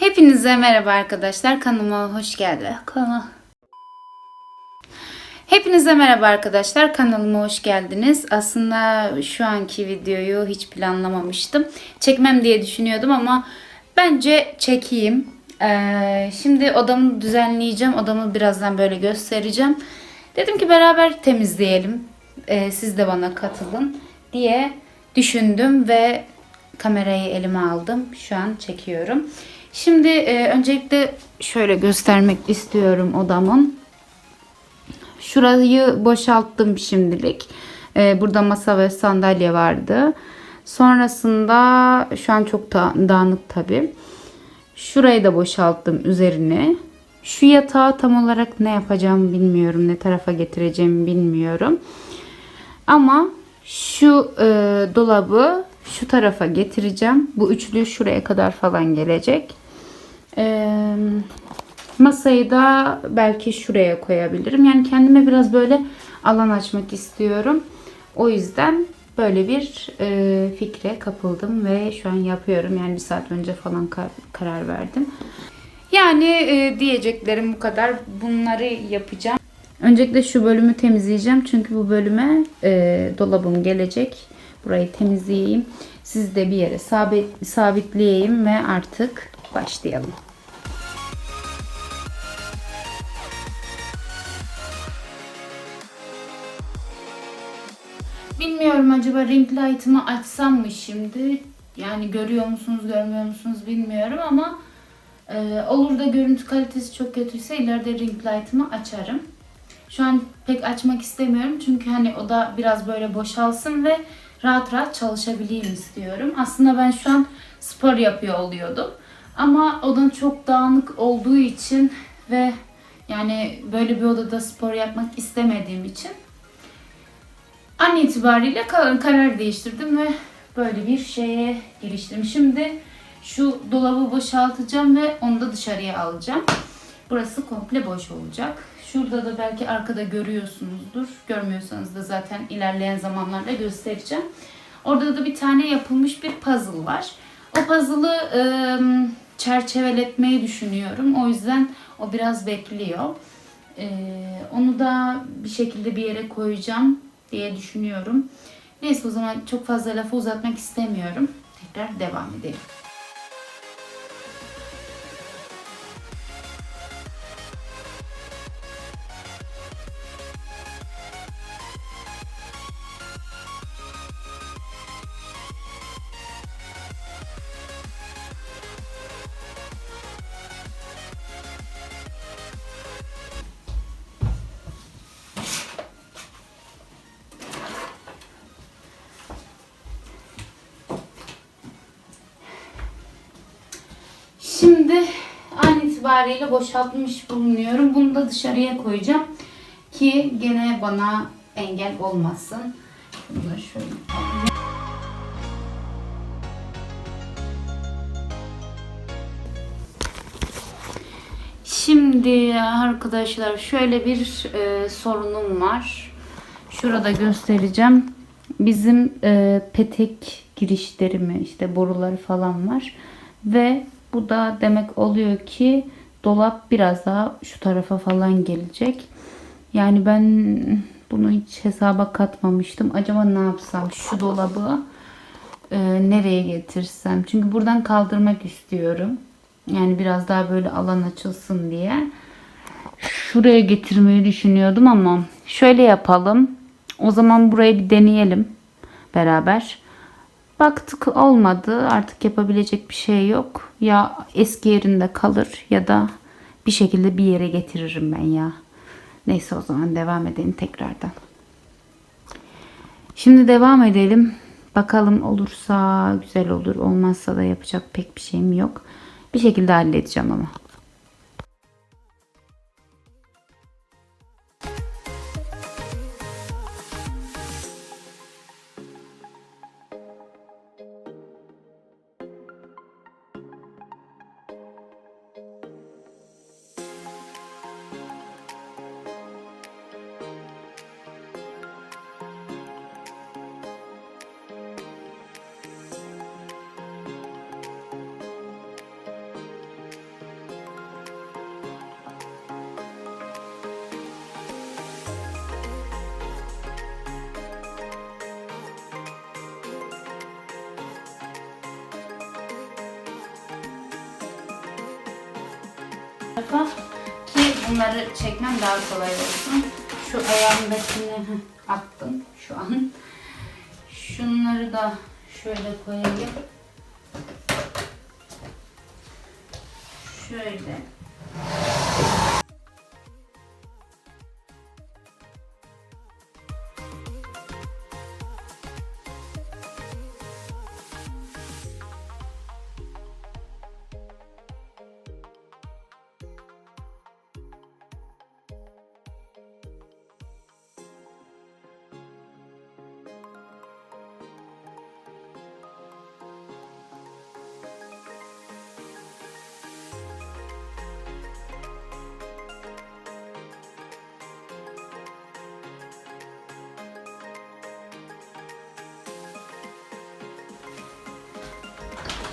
Hepinize merhaba arkadaşlar. Kanalıma hoş geldiniz. Hepinize merhaba arkadaşlar. Kanalıma hoş geldiniz. Aslında şu anki videoyu hiç planlamamıştım. Çekmem diye düşünüyordum ama bence çekeyim. Ee, şimdi odamı düzenleyeceğim. Odamı birazdan böyle göstereceğim. Dedim ki beraber temizleyelim. Ee, siz de bana katılın diye düşündüm ve kamerayı elime aldım. Şu an çekiyorum. Şimdi e, öncelikle şöyle göstermek istiyorum odamın. Şurayı boşalttım şimdilik. E, burada masa ve sandalye vardı. Sonrasında şu an çok da, dağınık tabii. Şurayı da boşalttım üzerine. Şu yatağı tam olarak ne yapacağımı bilmiyorum. Ne tarafa getireceğimi bilmiyorum. Ama şu e, dolabı şu tarafa getireceğim. Bu üçlü şuraya kadar falan gelecek. E, masayı da belki şuraya koyabilirim. Yani kendime biraz böyle alan açmak istiyorum. O yüzden böyle bir e, fikre kapıldım ve şu an yapıyorum. Yani bir saat önce falan kar- karar verdim. Yani e, diyeceklerim bu kadar. Bunları yapacağım. Öncelikle şu bölümü temizleyeceğim. Çünkü bu bölüme e, dolabım gelecek. Burayı temizleyeyim. Siz de bir yere sabit, sabitleyeyim ve artık başlayalım. Bilmiyorum acaba ring light'ımı açsam mı şimdi? Yani görüyor musunuz görmüyor musunuz bilmiyorum ama e, olur da görüntü kalitesi çok kötüyse ileride ring light'ımı açarım. Şu an pek açmak istemiyorum çünkü hani o da biraz böyle boşalsın ve rahat rahat çalışabileyim istiyorum. Aslında ben şu an spor yapıyor oluyordum. Ama odan çok dağınık olduğu için ve yani böyle bir odada spor yapmak istemediğim için an itibariyle ka- karar değiştirdim ve böyle bir şeye giriştim. Şimdi şu dolabı boşaltacağım ve onu da dışarıya alacağım. Burası komple boş olacak. Şurada da belki arkada görüyorsunuzdur. Görmüyorsanız da zaten ilerleyen zamanlarda göstereceğim. Orada da bir tane yapılmış bir puzzle var. O puzzle'ı ıı, çerçeveletmeyi düşünüyorum. O yüzden o biraz bekliyor. Ee, onu da bir şekilde bir yere koyacağım diye düşünüyorum. Neyse o zaman çok fazla lafı uzatmak istemiyorum. Tekrar devam edelim. Şimdi an itibariyle boşaltmış bulunuyorum. Bunu da dışarıya koyacağım ki gene bana engel olmasın. Bunu şöyle alayım. Şimdi arkadaşlar şöyle bir e, sorunum var. Şurada göstereceğim. Bizim e, petek girişlerimi işte boruları falan var. Ve bu da demek oluyor ki dolap biraz daha şu tarafa falan gelecek. Yani ben bunu hiç hesaba katmamıştım. Acaba ne yapsam şu dolabı e, nereye getirsem? Çünkü buradan kaldırmak istiyorum. Yani biraz daha böyle alan açılsın diye. Şuraya getirmeyi düşünüyordum ama şöyle yapalım. O zaman burayı bir deneyelim beraber. Baktık olmadı. Artık yapabilecek bir şey yok. Ya eski yerinde kalır ya da bir şekilde bir yere getiririm ben ya. Neyse o zaman devam edelim tekrardan. Şimdi devam edelim. Bakalım olursa güzel olur. Olmazsa da yapacak pek bir şeyim yok. Bir şekilde halledeceğim ama. Tarafa ki bunları çekmem daha kolay olsun. Şu ayağımdakini attım şu an. Şunları da şöyle koyayım. Şöyle.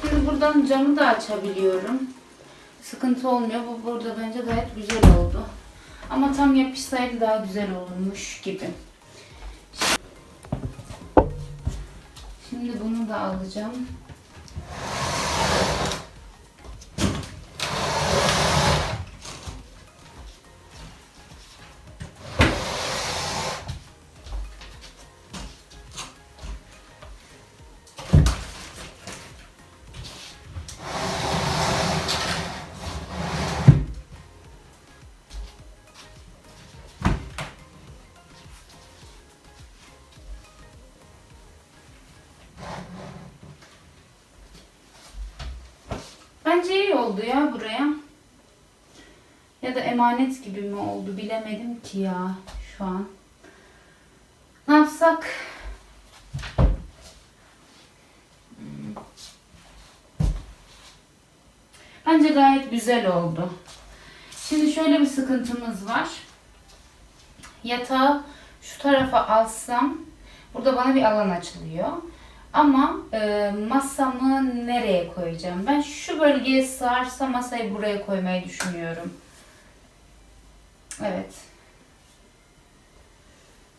Şimdi buradan camı da açabiliyorum. Sıkıntı olmuyor. Bu burada bence gayet güzel oldu. Ama tam yapışsaydı daha güzel olurmuş gibi. Şimdi bunu da alacağım. Da emanet gibi mi oldu bilemedim ki ya şu an. Ne yapsak? Bence gayet güzel oldu. Şimdi şöyle bir sıkıntımız var. Yatağı şu tarafa alsam burada bana bir alan açılıyor. Ama e, masamı nereye koyacağım? Ben şu bölgeye sığarsa masayı buraya koymayı düşünüyorum. Evet.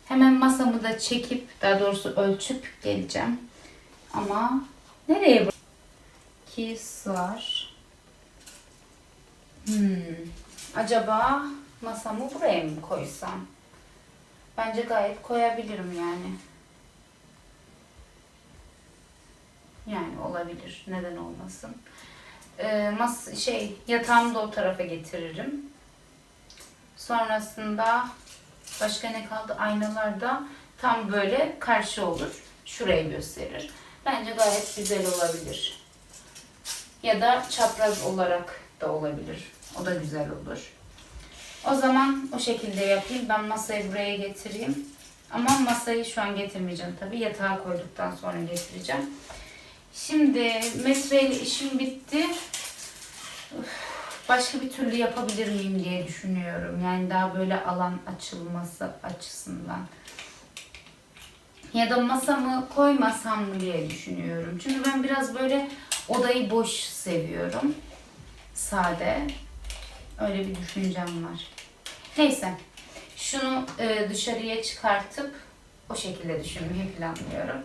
Hemen masamı da çekip, daha doğrusu ölçüp geleceğim. Ama nereye Ki sığar. Hmm. Acaba masamı buraya mı koysam? Bence gayet koyabilirim yani. Yani olabilir. Neden olmasın? Ee, mas şey yatağımı da o tarafa getiririm. Sonrasında başka ne kaldı? Aynalar da tam böyle karşı olur. Şurayı gösterir. Bence gayet güzel olabilir. Ya da çapraz olarak da olabilir. O da güzel olur. O zaman o şekilde yapayım. Ben masayı buraya getireyim. Ama masayı şu an getirmeyeceğim tabii. Yatağa koyduktan sonra getireceğim. Şimdi metreyle işim bitti. Üf, Başka bir türlü yapabilir miyim diye düşünüyorum. Yani daha böyle alan açılması açısından. Ya da masamı koymasam mı diye düşünüyorum. Çünkü ben biraz böyle odayı boş seviyorum. Sade. Öyle bir düşüncem var. Neyse. Şunu e, dışarıya çıkartıp o şekilde düşünmeyi planlıyorum.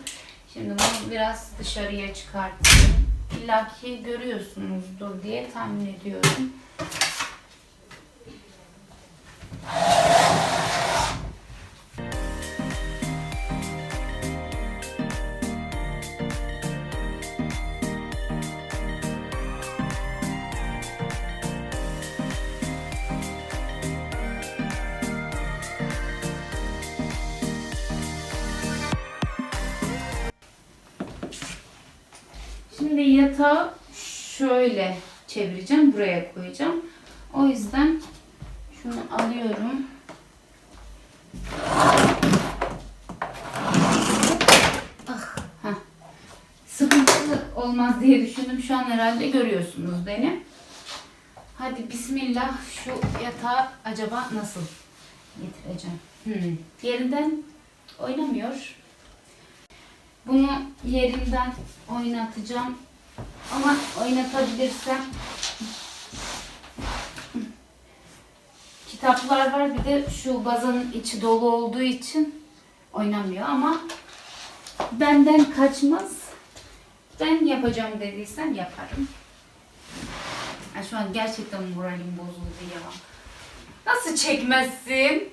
Şimdi bunu biraz dışarıya çıkartayım. İlla ki görüyorsunuzdur diye tahmin ediyorum. Şimdi yatağı şöyle çevireceğim. Buraya koyacağım. O yüzden şunu alıyorum. Ah, heh. Sıkıntılı olmaz diye düşündüm. Şu an herhalde görüyorsunuz beni. Hadi bismillah şu yatağı acaba nasıl getireceğim? Hmm. Yerinden oynamıyor. Bunu yerinden oynatacağım. Ama oynatabilirsem kitaplar var bir de şu bazanın içi dolu olduğu için oynamıyor ama benden kaçmaz. Ben yapacağım dediysem yaparım. Yani şu an gerçekten moralim bozuldu ya. Nasıl çekmezsin?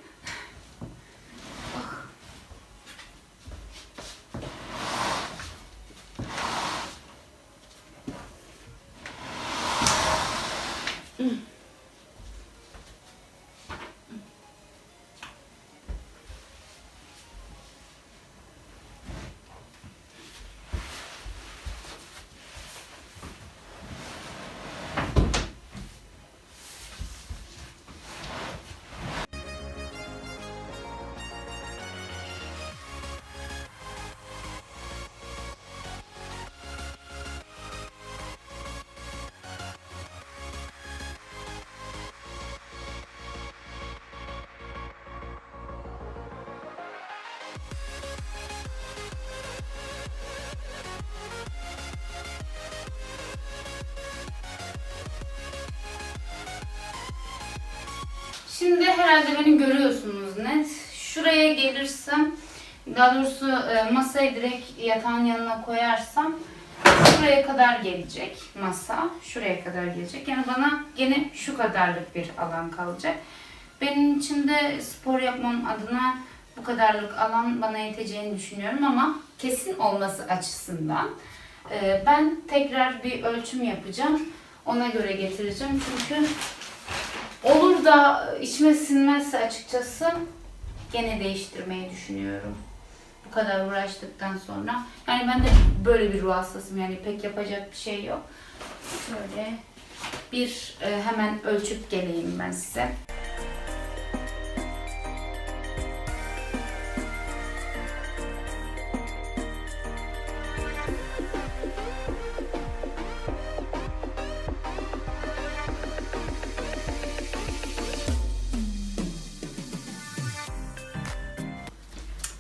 Beni görüyorsunuz net. Şuraya gelirsem, daha doğrusu e, masayı direkt yatağın yanına koyarsam şuraya kadar gelecek masa. Şuraya kadar gelecek. Yani bana gene şu kadarlık bir alan kalacak. Benim için de spor yapmam adına bu kadarlık alan bana yeteceğini düşünüyorum ama kesin olması açısından e, ben tekrar bir ölçüm yapacağım. Ona göre getireceğim çünkü Olur da içime sinmezse açıkçası gene değiştirmeyi düşünüyorum. Bu kadar uğraştıktan sonra. Yani ben de böyle bir ruh hastasıyım yani pek yapacak bir şey yok. Şöyle bir e, hemen ölçüp geleyim ben size.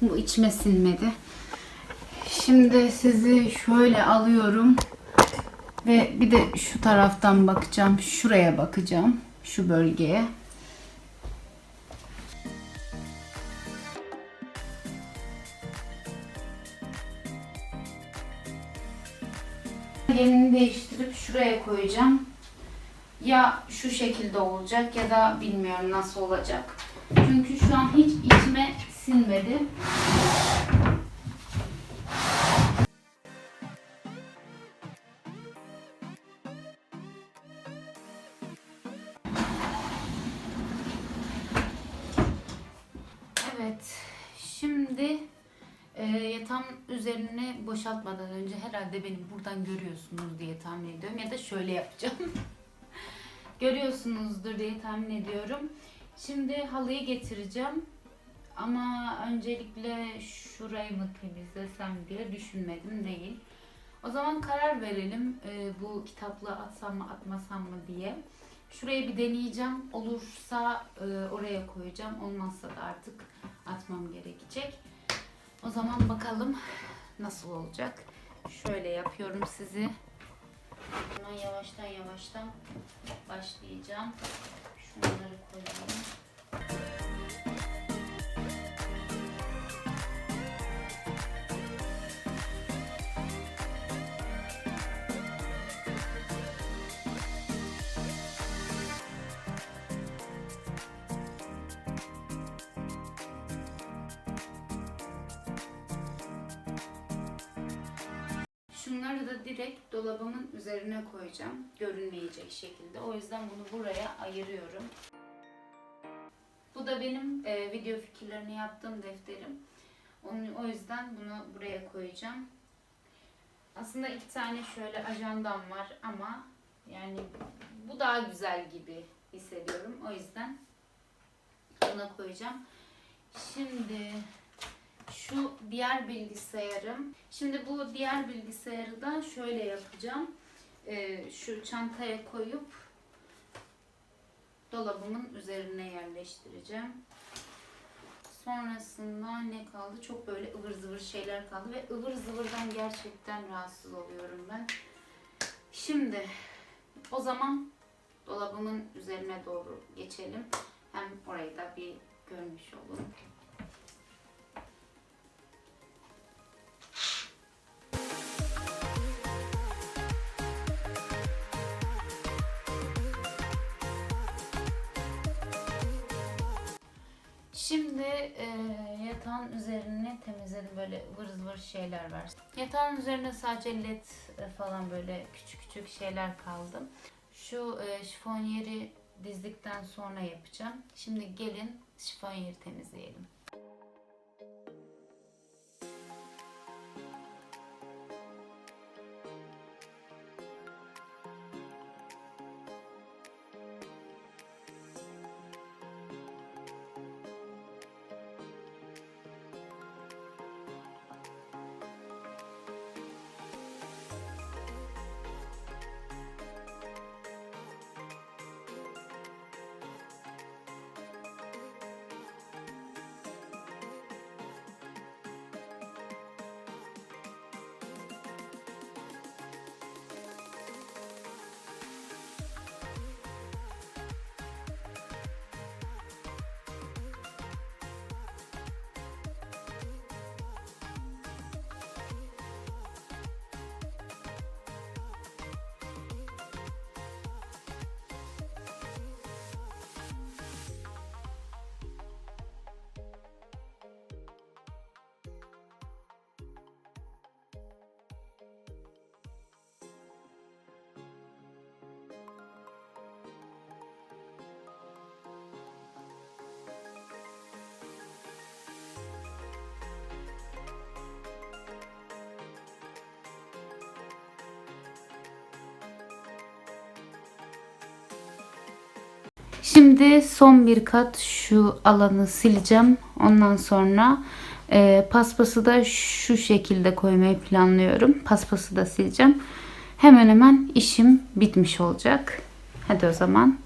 Bu içime sinmedi. Şimdi sizi şöyle alıyorum. Ve bir de şu taraftan bakacağım. Şuraya bakacağım. Şu bölgeye. Yerini değiştirip şuraya koyacağım. Ya şu şekilde olacak ya da bilmiyorum nasıl olacak. Çünkü şu an hiç içime sinmedi. Evet, şimdi e, yatağın üzerine boşaltmadan önce herhalde beni buradan görüyorsunuz diye tahmin ediyorum ya da şöyle yapacağım. Görüyorsunuzdur diye tahmin ediyorum. Şimdi halıyı getireceğim. Ama öncelikle şurayı mı temizlesem diye düşünmedim değil. O zaman karar verelim e, bu kitapla atsam mı atmasam mı diye. Şurayı bir deneyeceğim. Olursa e, oraya koyacağım. Olmazsa da artık atmam gerekecek. O zaman bakalım nasıl olacak. Şöyle yapıyorum sizi. Hemen yavaştan yavaştan başlayacağım. Şunları koyayım. Da direkt dolabımın üzerine koyacağım. Görünmeyecek şekilde. O yüzden bunu buraya ayırıyorum. Bu da benim e, video fikirlerini yaptığım defterim. Onun, o yüzden bunu buraya koyacağım. Aslında iki tane şöyle ajandam var ama yani bu daha güzel gibi hissediyorum. O yüzden buna koyacağım. Şimdi şu diğer bilgisayarım. Şimdi bu diğer bilgisayarı da şöyle yapacağım. Ee, şu çantaya koyup dolabımın üzerine yerleştireceğim. Sonrasında ne kaldı? Çok böyle ıvır zıvır şeyler kaldı ve ıvır zıvırdan gerçekten rahatsız oluyorum ben. Şimdi o zaman dolabımın üzerine doğru geçelim. Hem orayı da bir görmüş olun. Şimdi e, yatağın üzerini temizledim böyle vır zıvır şeyler var. Yatağın üzerine sadece led e, falan böyle küçük küçük şeyler kaldı. Şu e, şifonyeri dizdikten sonra yapacağım. Şimdi gelin şifonyeri temizleyelim. Şimdi son bir kat şu alanı sileceğim. Ondan sonra e, paspası da şu şekilde koymayı planlıyorum. Paspası da sileceğim. Hemen hemen işim bitmiş olacak. Hadi o zaman.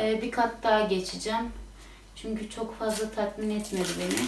E, bir kat daha geçeceğim. Çünkü çok fazla tatmin etmedi beni.